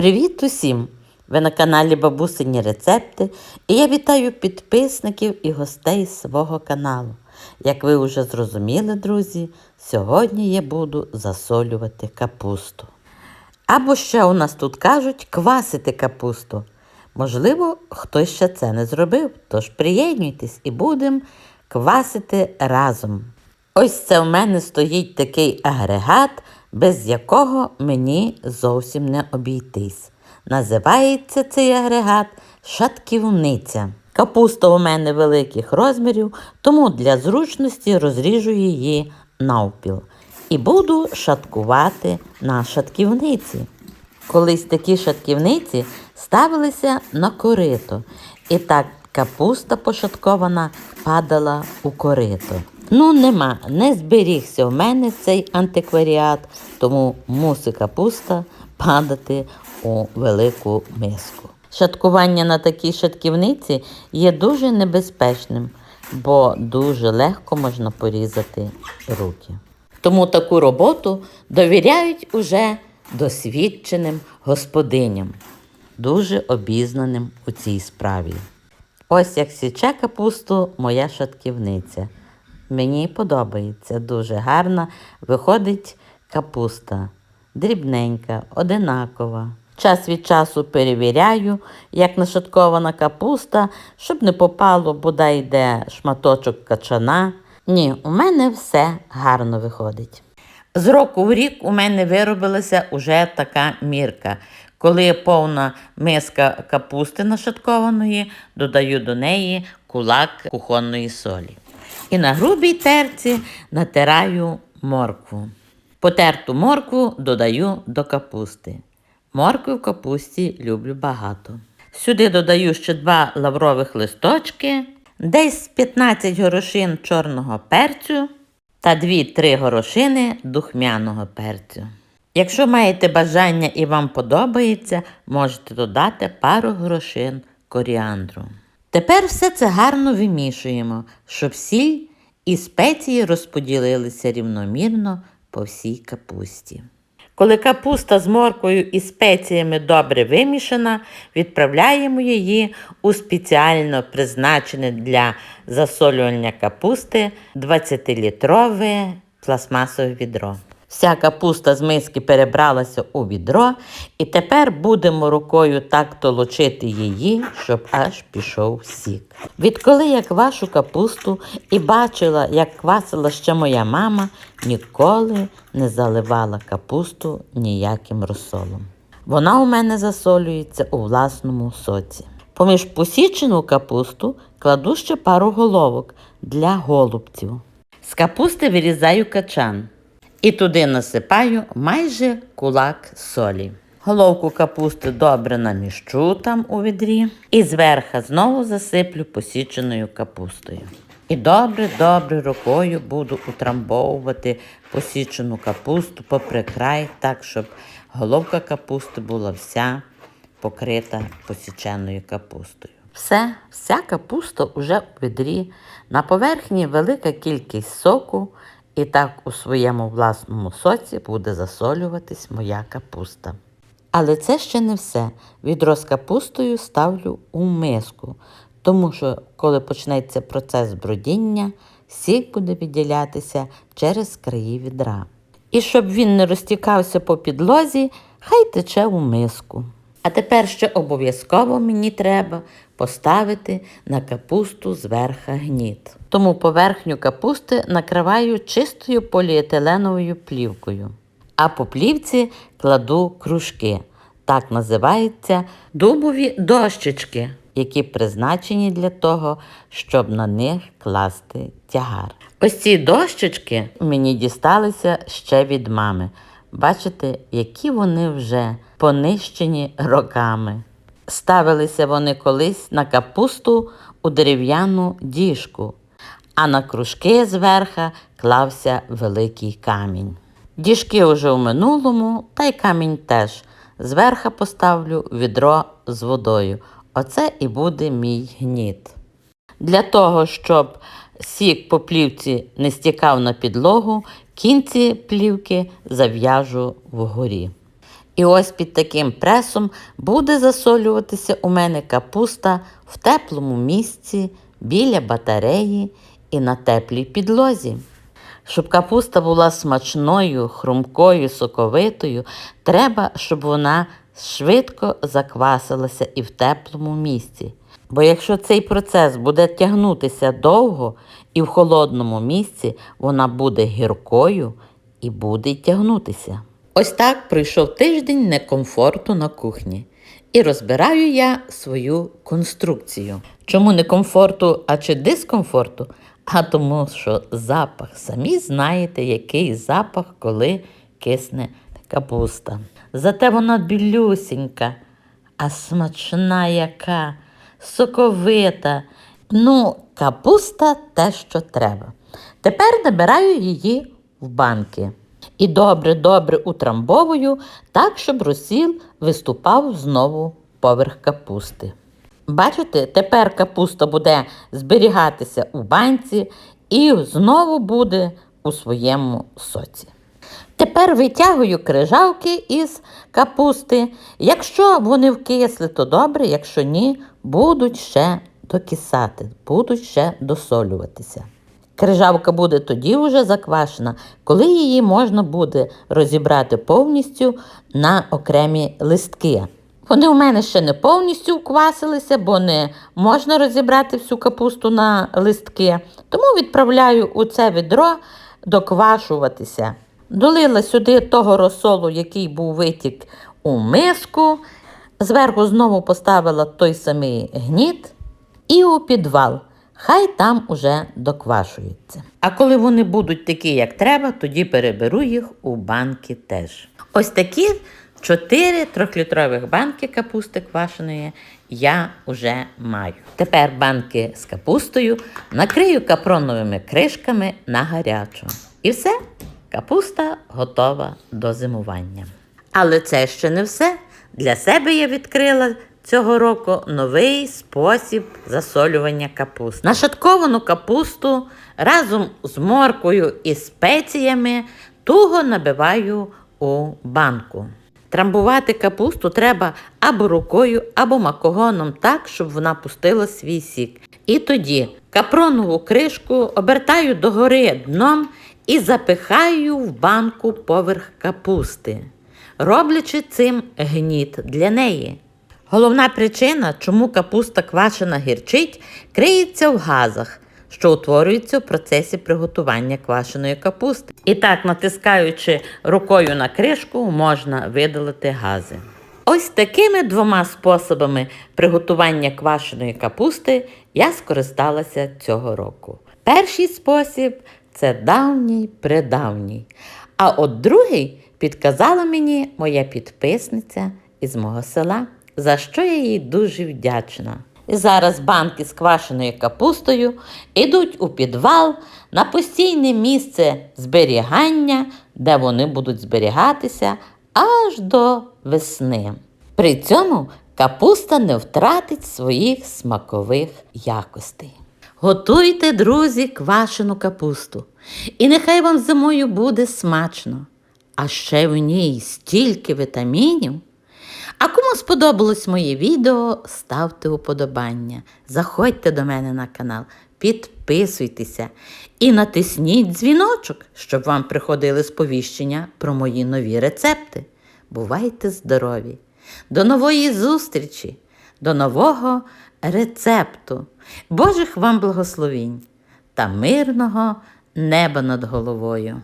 Привіт усім! Ви на каналі Бабусині Рецепти і я вітаю підписників і гостей свого каналу. Як ви вже зрозуміли, друзі, сьогодні я буду засолювати капусту. Або ще у нас тут кажуть квасити капусту. Можливо, хтось ще це не зробив, тож приєднуйтесь і будемо квасити разом. Ось це в мене стоїть такий агрегат, без якого мені зовсім не обійтись. Називається цей агрегат шатківниця. Капуста у мене великих розмірів, тому для зручності розріжу її навпіл. І буду шаткувати на шатківниці. Колись такі шатківниці ставилися на корито, і так капуста пошаткована падала у корито. Ну, нема, не зберігся в мене цей антикваріат, тому мусить капуста падати у велику миску. Шаткування на такій шатківниці є дуже небезпечним, бо дуже легко можна порізати руки. Тому таку роботу довіряють уже досвідченим господиням, дуже обізнаним у цій справі. Ось як січе капусту моя шатківниця. Мені подобається дуже гарна. Виходить капуста. Дрібненька, одинакова. Час від часу перевіряю, як нашаткована капуста, щоб не попало, бодай йде шматочок качана. Ні, у мене все гарно виходить. З року в рік у мене виробилася уже така мірка. Коли повна миска капусти нашаткованої, додаю до неї кулак кухонної солі. І на грубій терці натираю моркву. Потерту моркву додаю до капусти. Моркви в капусті люблю багато. Сюди додаю ще два лаврових листочки, десь 15 горошин чорного перцю та 2-3 горошини духмяного перцю. Якщо маєте бажання і вам подобається, можете додати пару горошин коріандру. Тепер все це гарно вимішуємо, щоб сіль і спеції розподілилися рівномірно по всій капусті. Коли капуста з морквою і спеціями добре вимішана, відправляємо її у спеціально призначене для засолювання капусти 20-літрове пластмасове відро. Вся капуста з миски перебралася у відро, і тепер будемо рукою так толочити її, щоб аж пішов сік. Відколи я квашу капусту і бачила, як квасила ще моя мама, ніколи не заливала капусту ніяким розсолом. Вона у мене засолюється у власному соці. Поміж посічену капусту кладу ще пару головок для голубців. З капусти вирізаю качан. І туди насипаю майже кулак солі. Головку капусти добре наміщу там у відрі і зверха знову засиплю посіченою капустою. І добре-добре рукою буду утрамбовувати посічену капусту попри край, так, щоб головка капусти була вся покрита посіченою капустою. Все, вся капуста уже у відрі, на поверхні велика кількість соку, і так у своєму власному соці буде засолюватись моя капуста. Але це ще не все. Відро з капустою ставлю у миску, тому що, коли почнеться процес бродіння, сік буде відділятися через краї відра. І щоб він не розтікався по підлозі, хай тече у миску. А тепер ще обов'язково мені треба поставити на капусту зверха гніт. Тому поверхню капусти накриваю чистою поліетиленовою плівкою. А по плівці кладу кружки. Так називаються дубові дощечки, які призначені для того, щоб на них класти тягар. Ось ці дощечки мені дісталися ще від мами. Бачите, які вони вже понищені роками. Ставилися вони колись на капусту у дерев'яну діжку, а на кружки зверха клався великий камінь. Діжки уже в минулому, та й камінь теж. Зверха поставлю відро з водою. Оце і буде мій гніт. Для того, щоб сік по плівці не стікав на підлогу, кінці плівки зав'яжу вгорі. І ось під таким пресом буде засолюватися у мене капуста в теплому місці, біля батареї і на теплій підлозі. Щоб капуста була смачною, хрумкою, соковитою, треба, щоб вона швидко заквасилася і в теплому місці. Бо якщо цей процес буде тягнутися довго і в холодному місці, вона буде гіркою і буде тягнутися. Ось так пройшов тиждень некомфорту на кухні. І розбираю я свою конструкцію. Чому не комфорту, а чи дискомфорту? А тому, що запах, самі знаєте, який запах, коли кисне капуста. Зате вона білюсінька, а смачна яка, соковита. Ну, капуста те, що треба. Тепер набираю її в банки. І добре-добре утрамбовую так, щоб розсіл виступав знову поверх капусти. Бачите, тепер капуста буде зберігатися у банці і знову буде у своєму соці. Тепер витягую крижавки із капусти. Якщо вони вкисли, то добре, якщо ні, будуть ще докисати, будуть ще досолюватися. Крижавка буде тоді вже заквашена, коли її можна буде розібрати повністю на окремі листки. Вони у мене ще не повністю вквасилися, бо не можна розібрати всю капусту на листки. Тому відправляю у це відро доквашуватися. Долила сюди того розсолу, який був витік у миску. Зверху знову поставила той самий гніт і у підвал. Хай там уже доквашується. А коли вони будуть такі, як треба, тоді переберу їх у банки теж. Ось такі чотири трьохлітрових банки капусти квашеної я вже маю. Тепер банки з капустою накрию капроновими кришками на гарячу. І все, капуста готова до зимування. Але це ще не все. Для себе я відкрила цього року новий спосіб засолювання капусти. Нашатковану капусту разом з моркою і спеціями туго набиваю у банку. Трамбувати капусту треба або рукою, або макогоном так, щоб вона пустила свій сік. І тоді капронову кришку обертаю догори дном і запихаю в банку поверх капусти, роблячи цим гніт для неї. Головна причина, чому капуста квашена гірчить, криється в газах, що утворюються в процесі приготування квашеної капусти. І так, натискаючи рукою на кришку, можна видалити гази. Ось такими двома способами приготування квашеної капусти я скористалася цього року. Перший спосіб це давній предавній. А от другий підказала мені моя підписниця із мого села, за що я їй дуже вдячна. І зараз банки з квашеною капустою йдуть у підвал на постійне місце зберігання, де вони будуть зберігатися аж до весни. При цьому капуста не втратить своїх смакових якостей. Готуйте, друзі, квашену капусту. І нехай вам зимою буде смачно. А ще в ній стільки вітамінів. А кому сподобалось моє відео, ставте уподобання. Заходьте до мене на канал, підписуйтеся і натисніть дзвіночок, щоб вам приходили сповіщення про мої нові рецепти. Бувайте здорові! До нової зустрічі, до нового рецепту. Божих вам благословінь та мирного неба над головою.